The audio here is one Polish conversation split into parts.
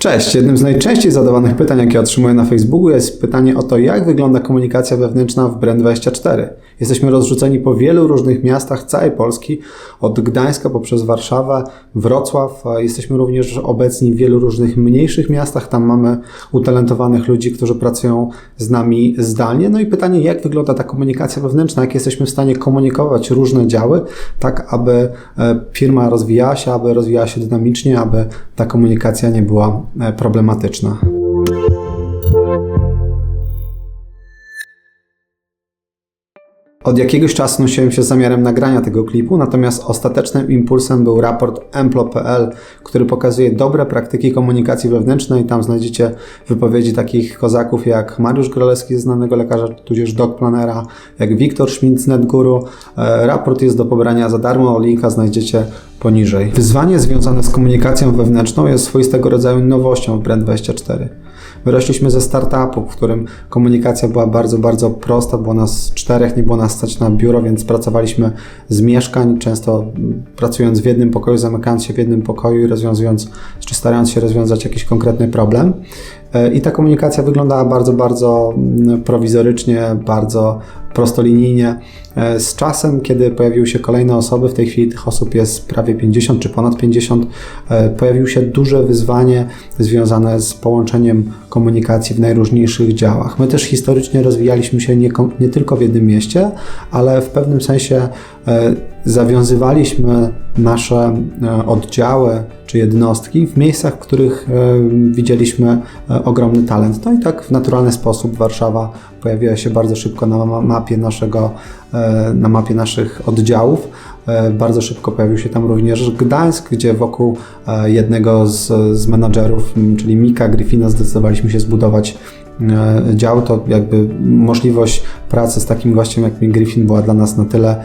Cześć. Jednym z najczęściej zadawanych pytań, jakie otrzymuję na Facebooku, jest pytanie o to, jak wygląda komunikacja wewnętrzna w Brand24. Jesteśmy rozrzuceni po wielu różnych miastach całej Polski, od Gdańska poprzez Warszawę, Wrocław. Jesteśmy również obecni w wielu różnych mniejszych miastach. Tam mamy utalentowanych ludzi, którzy pracują z nami zdalnie. No i pytanie, jak wygląda ta komunikacja wewnętrzna, jak jesteśmy w stanie komunikować różne działy, tak aby e, firma rozwijała się, aby rozwijała się dynamicznie, aby ta komunikacja nie była problematyczna. Od jakiegoś czasu nosiłem się z zamiarem nagrania tego klipu, natomiast ostatecznym impulsem był raport emplo.pl, który pokazuje dobre praktyki komunikacji wewnętrznej. Tam znajdziecie wypowiedzi takich kozaków jak Mariusz Grolewski, znanego lekarza, tudzież dog planera, jak Wiktor Schmidt z NetGuru. E, Raport jest do pobrania za darmo, linka znajdziecie poniżej. Wyzwanie związane z komunikacją wewnętrzną jest swoistego rodzaju nowością w Brand24. Wyrośliśmy ze startupu, w którym komunikacja była bardzo, bardzo prosta. Było nas czterech, nie było nas stać na biuro, więc pracowaliśmy z mieszkań, często pracując w jednym pokoju, zamykając się w jednym pokoju i rozwiązując, czy starając się rozwiązać jakiś konkretny problem. E, I ta komunikacja wyglądała bardzo, bardzo mm, prowizorycznie, bardzo prostolinijnie. E, Z czasem, kiedy pojawiły się kolejne osoby, w tej chwili tych osób jest prawie 50 czy ponad 50, e, pojawiło się duże wyzwanie związane z połączeniem komunikacji w najróżniejszych działach. My też historycznie rozwijaliśmy się nie, nie tylko w jednym mieście, ale w pewnym sensie zawiązywaliśmy nasze e, oddziały czy jednostki w miejscach, w których e, widzieliśmy e, ogromny talent. No i tak w naturalny sposób Warszawa pojawiła się bardzo szybko na ma- mapie naszego, na mapie naszych oddziałów. Bardzo szybko pojawił się tam również Gdańsk, gdzie wokół jednego z, z menadżerów, czyli Mika Griffina, zdecydowaliśmy się zbudować dział. To jakby możliwość pracy z takim gościem jak Griffin była dla nas na tyle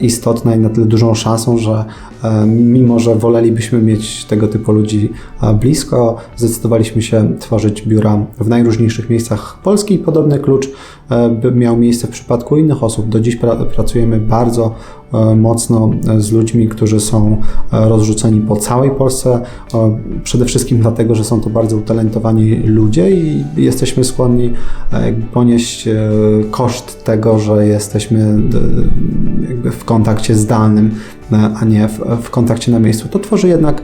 istotna i na tyle dużą szansą, że e, mimo, że wolelibyśmy mieć tego typu ludzi e, blisko, zdecydowaliśmy się tworzyć biura w najróżniejszych miejscach Polski. Podobny klucz e, miał miejsce w przypadku innych osób. Do dziś pra- pracujemy bardzo e, mocno e, z ludźmi, którzy są e, rozrzuceni po całej Polsce. e, Przede wszystkim dlatego, że są to bardzo utalentowani ludzie i jesteśmy skłonni ponieść koszt tego, że jesteśmy w kontakcie zdalnym, a nie w, kontakcie na miejscu. To tworzy jednak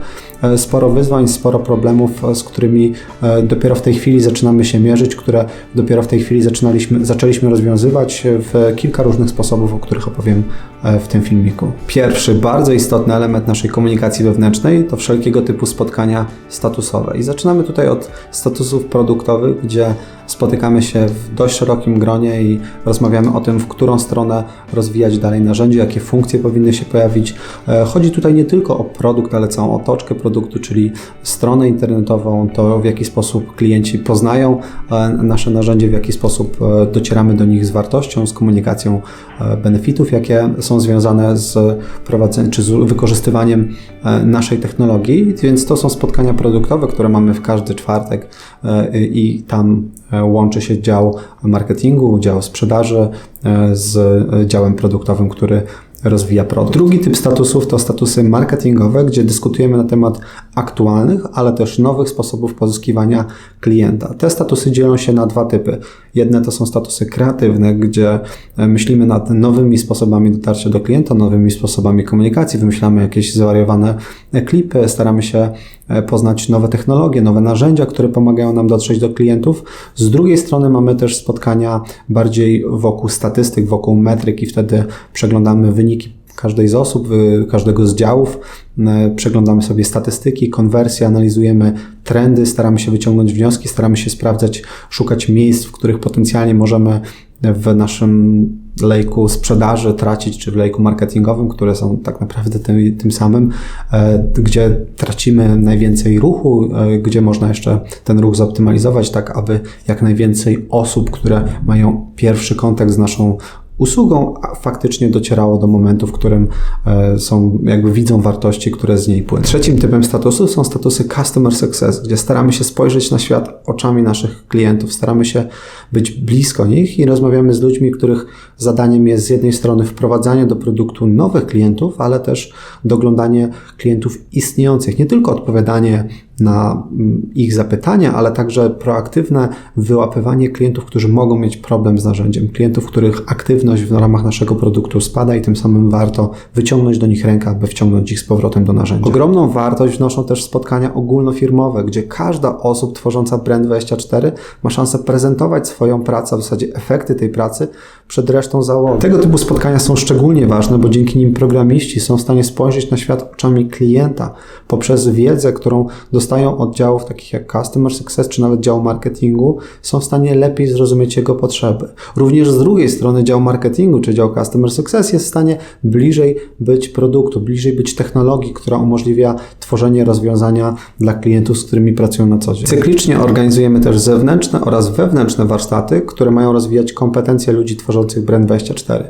sporo wyzwań, sporo problemów, e, z którymi e, dopiero w tej chwili zaczynamy się mierzyć, które dopiero w tej chwili zaczynaliśmy, zaczęliśmy rozwiązywać w kilka różnych sposobów, o których opowiem e, w tym filmiku. Pierwszy, bardzo istotny element naszej komunikacji wewnętrznej to wszelkiego typu spotkania statusowe. I zaczynamy tutaj od statusów produktowych, gdzie spotykamy się w dość szerokim gronie i rozmawiamy o tym, w którą stronę rozwijać dalej narzędzie, jakie funkcje powinny się pojawić. E, Chodzi tutaj nie tylko o produkt, ale całą otoczkę produktu, czyli stronę internetową, to w jaki sposób klienci poznają e, nasze narzędzie, w jaki sposób e, docieramy do nich z wartością, z komunikacją e, benefitów, jakie są związane z prowadzeniem czy z wykorzystywaniem naszej technologii. Więc to są spotkania produktowe, które mamy w każdy czwartek i tam łączy się dział marketingu, dział sprzedaży e, z e, działem produktowym, który rozwija produkt. Drugi typ statusów to statusy marketingowe, gdzie dyskutujemy na temat aktualnych, ale też nowych sposobów pozyskiwania klienta. Te statusy dzielą się na dwa typy. Jedne to są statusy kreatywne, gdzie e, myślimy nad nowymi sposobami dotarcia do klienta, nowymi sposobami komunikacji, wymyślamy jakieś zwariowane klipy, staramy się poznać nowe technologie, nowe narzędzia, które pomagają nam dotrzeć do klientów. Z drugiej strony mamy też spotkania bardziej wokół statystyk, wokół metryk i wtedy przeglądamy wyniki każdej z osób, y, każdego z działów, y, przeglądamy sobie statystyki, konwersje, analizujemy trendy, staramy się wyciągnąć wnioski, staramy się sprawdzać, szukać miejsc, w których potencjalnie możemy w naszym lejku sprzedaży tracić, czy w lejku marketingowym, które są tak naprawdę tym, tym samym, e, gdzie tracimy najwięcej ruchu, e, gdzie można jeszcze ten ruch zoptymalizować, tak aby jak najwięcej osób, które mają pierwszy kontakt z naszą usługą, a faktycznie docierało do momentu, w którym e, są, jakby widzą wartości, które z niej płyną. Trzecim typem statusu są statusy Customer Success, gdzie staramy się spojrzeć na świat oczami naszych klientów, staramy się być blisko nich i rozmawiamy z ludźmi, których zadaniem jest z jednej strony wprowadzanie do produktu nowych klientów, ale też doglądanie klientów istniejących, nie tylko odpowiadanie na mm, ich zapytania, ale także proaktywne wyłapywanie klientów, którzy mogą mieć problem z narzędziem, klientów, których aktywność w ramach naszego produktu spada i tym samym warto wyciągnąć do nich rękę, aby wciągnąć ich z powrotem do narzędzia. Ogromną wartość wnoszą też spotkania ogólnofirmowe, gdzie każda osób tworząca Brand24 ma szansę prezentować swoją pracę, w zasadzie efekty tej pracy przed resztą załogi. Tego typu spotkania są szczególnie ważne, bo dzięki nim programiści są w stanie spojrzeć na świat oczami klienta poprzez wiedzę, którą dostają od działów takich jak Customer Success czy nawet działu marketingu, są w stanie lepiej zrozumieć jego potrzeby. Również z drugiej strony dział marketingu czy dział Customer Success jest w stanie bliżej być produktu, bliżej być technologii, która umożliwia tworzenie rozwiązania dla klientów, z którymi pracują na co dzień. Cyklicznie organizujemy też zewnętrzne oraz wewnętrzne warsztaty, które mają rozwijać kompetencje ludzi tworzących Brand24.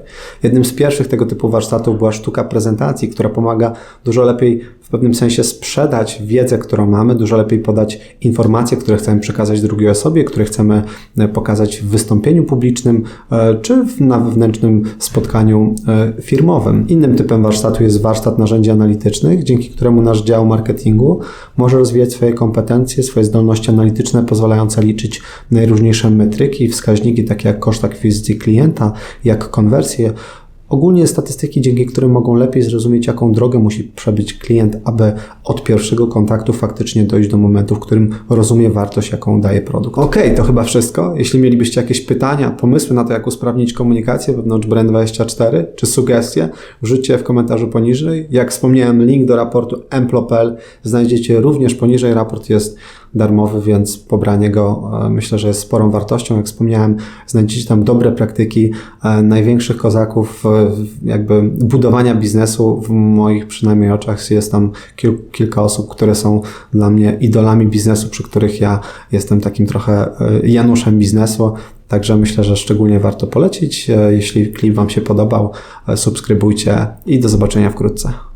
Jednym z pierwszych tego typu warsztatów była sztuka prezentacji, która pomaga dużo lepiej w pewnym sensie sprzedać wiedzę, którą mamy, dużo lepiej podać informacje, które chcemy przekazać drugiej osobie, które chcemy e, pokazać w wystąpieniu publicznym e, czy na wewnętrznym spotkaniu e, firmowym. Innym typem warsztatu jest warsztat narzędzi analitycznych, dzięki któremu nasz dział marketingu może rozwijać swoje kompetencje, swoje zdolności analityczne, pozwalające liczyć najróżniejsze metryki wskaźniki, takie jak koszt akwizycji klienta, jak konwersję Ogólnie statystyki, dzięki którym mogą lepiej zrozumieć, jaką drogę musi przebyć klient, aby od pierwszego kontaktu faktycznie dojść do momentu, w którym rozumie wartość, jaką daje produkt. Ok, to chyba wszystko. Jeśli mielibyście jakieś pytania, pomysły na to, jak usprawnić komunikację wewnątrz Brand24, czy sugestie, wrzućcie w komentarzu poniżej. Jak wspomniałem, link do raportu emplo.pl znajdziecie również poniżej. Raport jest darmowy, więc pobranie go e, myślę, że jest sporą wartością. Jak wspomniałem, znajdziecie tam dobre praktyki e, największych kozaków jakby budowania biznesu. W moich przynajmniej oczach jest tam kil, kilka osób, które są dla mnie idolami biznesu, przy których ja jestem takim trochę e, Januszem biznesu. Także myślę, że szczególnie warto polecić. Jeśli klip Wam się podobał, subskrybujcie i do zobaczenia wkrótce.